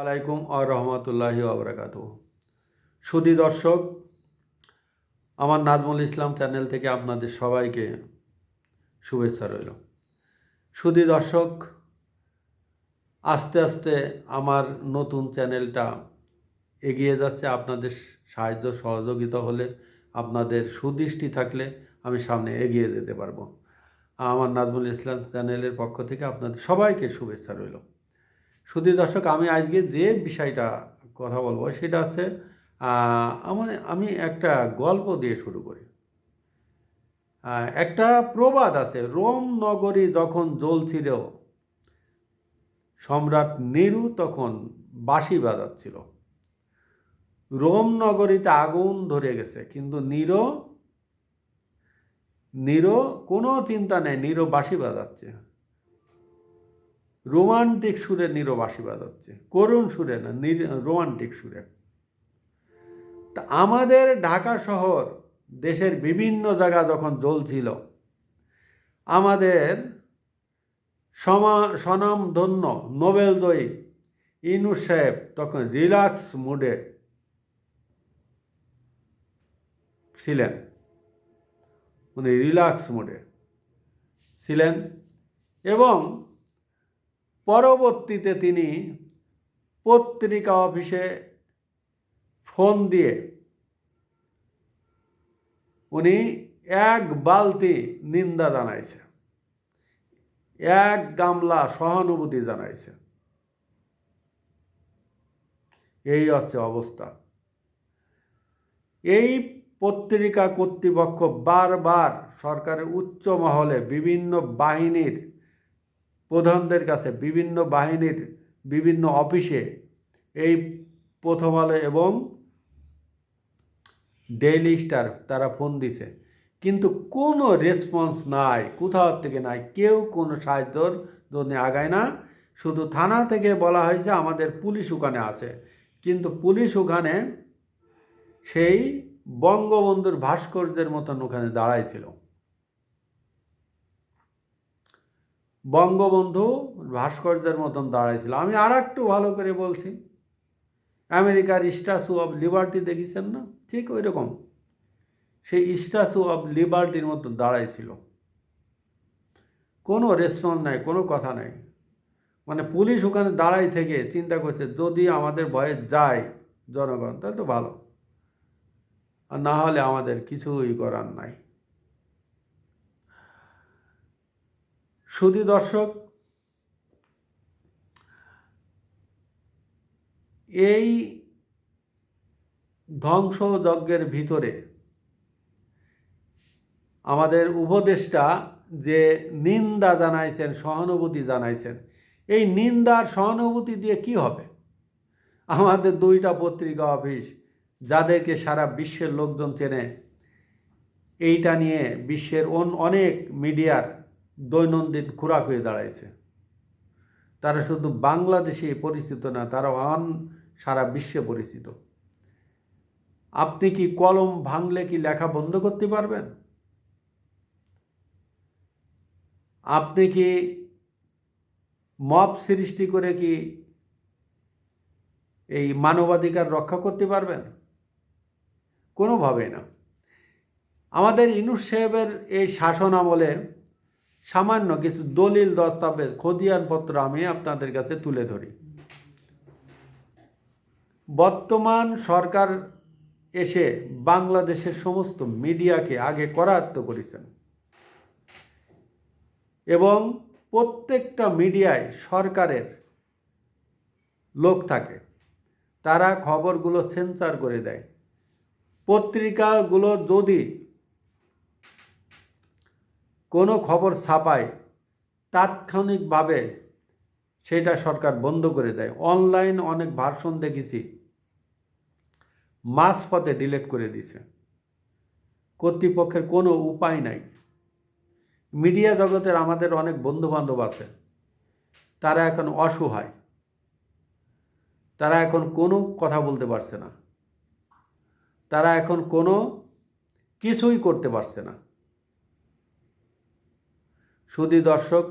আলাইকুম আ রহমতুল্লাহি আবরাকাত সুদী দর্শক, আমার নাজমুল ইসলাম চ্যানেল থেকে আপনাদের সবাইকে শুভেচ্ছা রইল। সুদী দর্শক, আস্তে আস্তে আমার নতুন চ্যানেলটা এগিয়ে যাচ্ছে। আপনাদের সাহায্য সহযোগিতা হলে, আপনাদের সুদৃষ্টি থাকলে আমি সামনে এগিয়ে যেতে পারব। আমার নাজমুল ইসলাম চ্যানেলের পক্ষ থেকে আপনাদের সবাইকে শুভেচ্ছা রইল। সুধী দর্শক, আমি আজকে যে বিষয়টা কথা বলব সেটা হচ্ছে আমার আমি একটা গল্প দিয়ে শুরু করি। একটা প্রবাদ আছে, রোম নগরী যখন জ্বলছিল, সম্রাট নেরু তখন বাঁশি বাজাচ্ছিল। রোম নগরীতে আগুন ধরে গেছে, কিন্তু নিরো নিরো কোনো চিন্তা নেই, নিরো বাঁশি বাজাচ্ছে। রোমান্টিক সুরে নিরবাসী বাজাচ্ছে করুণ সুরে না রোমান্টিক সুরে। তা আমাদের ঢাকা শহর, দেশের বিভিন্ন জায়গা যখন জ্বলছিল, আমাদের সমা, স্বনামধন্য নোবেল জয়ী ইনুস সাহেব তখন রিল্যাক্স মুডে ছিলেন। উনি রিল্যাক্স মুডে ছিলেন এবং পরবর্তীতে তিনি পত্রিকা অফিসে ফোন দিয়ে উনি এক বালতি নিন্দা জানাইছে, এক গামলা সহানুভূতি জানাইছে। এই হচ্ছে অবস্থা। এই পত্রিকা কর্তৃপক্ষ বারবার সরকারের উচ্চ মহলে বিভিন্ন বাহিনীর প্রধানদের কাছে বিভিন্ন বাহিনীর বিভিন্ন অফিসে এই প্রথম আলো এবং ডেইলি স্টার তারা ফোন দিছে। কিন্তু কোনো রেসপন্স নাই, কোথাও থেকে নাই, কেউ কোনো সাহায্যর জন্য আগায় না। শুধু থানা থেকে বলা হয়েছে আমাদের পুলিশ ওখানে আছে। কিন্তু পুলিশ ওখানে সেই বঙ্গবন্ধুর ভাস্কর্যের মতন ওখানে দাঁড়াইছিল বঙ্গবন্ধু ভাস্কর্যের মতন দাঁড়াইছিল। আমি আর একটু ভালো করে বলছি। আমেরিকার স্ট্যাচু অফ লিবার্টি দেখেছেন না? ঠিক ওই রকম সেই স্ট্যাচু অফ লিবার্টির মতো দাঁড়াইছিল। কোনো রেসপন্স নাই, কোনো কথা নাই। মানে পুলিশ ওখানে দাঁড়াই থেকে চিন্তা করছে, যদি আমাদের ভয়ে যায় জনগণ, তাহলে তো ভালো। আর না হলে আমাদের কিছুই করার নাই। সুধী দর্শক, এই ধ্বংসযজ্ঞের ভিতরে আমাদের উপদেষ্টা যে নিন্দা জানাইছেন, সহানুভূতি জানাইছেন, এই নিন্দার সহানুভূতি দিয়ে কি হবে? আমাদের দুইটা পত্রিকা অফিস, যাদেরকে সারা বিশ্বের লোকজন চেনে, এইটা নিয়ে বিশ্বের অন, অনেক মিডিয়ার দৈনন্দিন খোরাক হয়ে দাঁড়াইছে। তারা শুধু বাংলাদেশে পরিচিত না, তারা অন সারা বিশ্বে পরিচিত। আপনি কি কলম ভাঙলে কি লেখা বন্ধ করতে পারবেন? আপনি কি মপ সৃষ্টি করে কি এই মানবাধিকার রক্ষা করতে পারবেন? কোনোভাবেই না। আমাদের ইনুস সাহেবের এই শাসন আমলে সামান্য কিছু দলিল, দস্তাবেজ, খতিয়ানপত্র আমি আপনাদের কাছে তুলে ধরি। বর্তমান সরকার এসে বাংলাদেশের সমস্ত মিডিয়াকে আগে করায়ত্ত করেছেন এবং প্রত্যেকটা মিডিয়ায় সরকারের লোক থাকে। তারা খবরগুলো সেন্সার করে দেয়। পত্রিকাগুলো যদি কোনো খবর ছাপায়, তাৎক্ষণিকভাবে সেটা সরকার বন্ধ করে দেয়। অনলাইন অনেক ভার্সন দেখেছি, মাঝপথে ডিলেট করে দিছে। কর্তৃপক্ষের কোনো উপায় নাই। মিডিয়া জগতের আমাদের অনেক বন্ধুবান্ধব আছে, তারা এখন অসহায়। তারা এখন কোনো কথা বলতে পারছে না। তারা এখন কোনো কিছুই করতে পারছে না। সুদী দর্শক,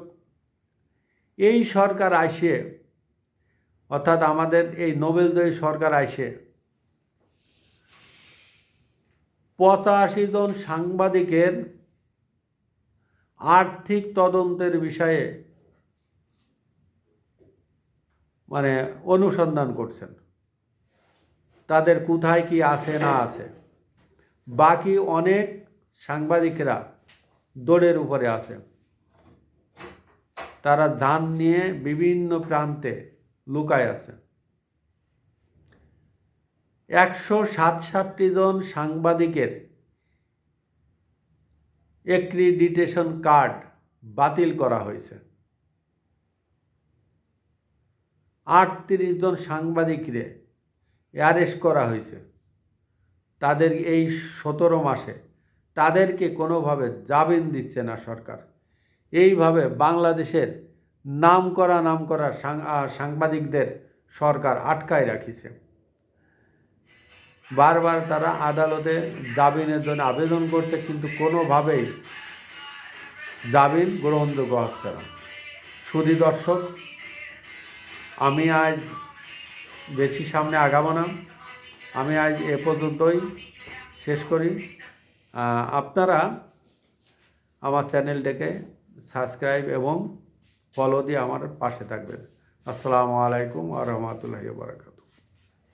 এই সরকার আসে অর্থাৎ আমাদের এই নোবেলজয়ী সরকার আইসে, পঁচাশি জন সাংবাদিকের আর্থিক তদন্তের বিষয়ে মানে অনুসন্ধান করছেন। তাদের কোথায় কি আছে, না আছে। বাকি অনেক সাংবাদিকরা দৌড়ের উপরে আছে। তারা ধান নিয়ে বিভিন্ন প্রান্তে লুকায় আছে। একশো সাতষট্টি জন সাংবাদিকের এক্রিডিটেশন কার্ড বাতিল করা হয়েছে। আটত্রিশ জন সাংবাদিকরে অ্যারেস্ট করা হয়েছে। তাদের এই সতেরো মাসে তাদেরকে কোনোভাবে জামিন দিচ্ছে না সরকার। এইভাবে বাংলাদেশের নাম করা নাম করা সাংবাদিকদের সরকার আটকায় রাখিছে। বারবার তারা আদালতে জামিনের জন্য আবেদন করছে, কিন্তু কোনোভাবেই জামিন গ্রহণযোগ্য হচ্ছে না। সুধী দর্শক, আমি আজ বেশি সামনে আগাবো না। আমি আজ এ পর্যন্তই শেষ করি। আপনারা আমার চ্যানেলটাকে সাবস্ক্রাইব এবং ফলো দিয়ে আমার পাশে থাকবেন। আসসালামু আলাইকুম আ রহমতুল্লাহ বারাকাত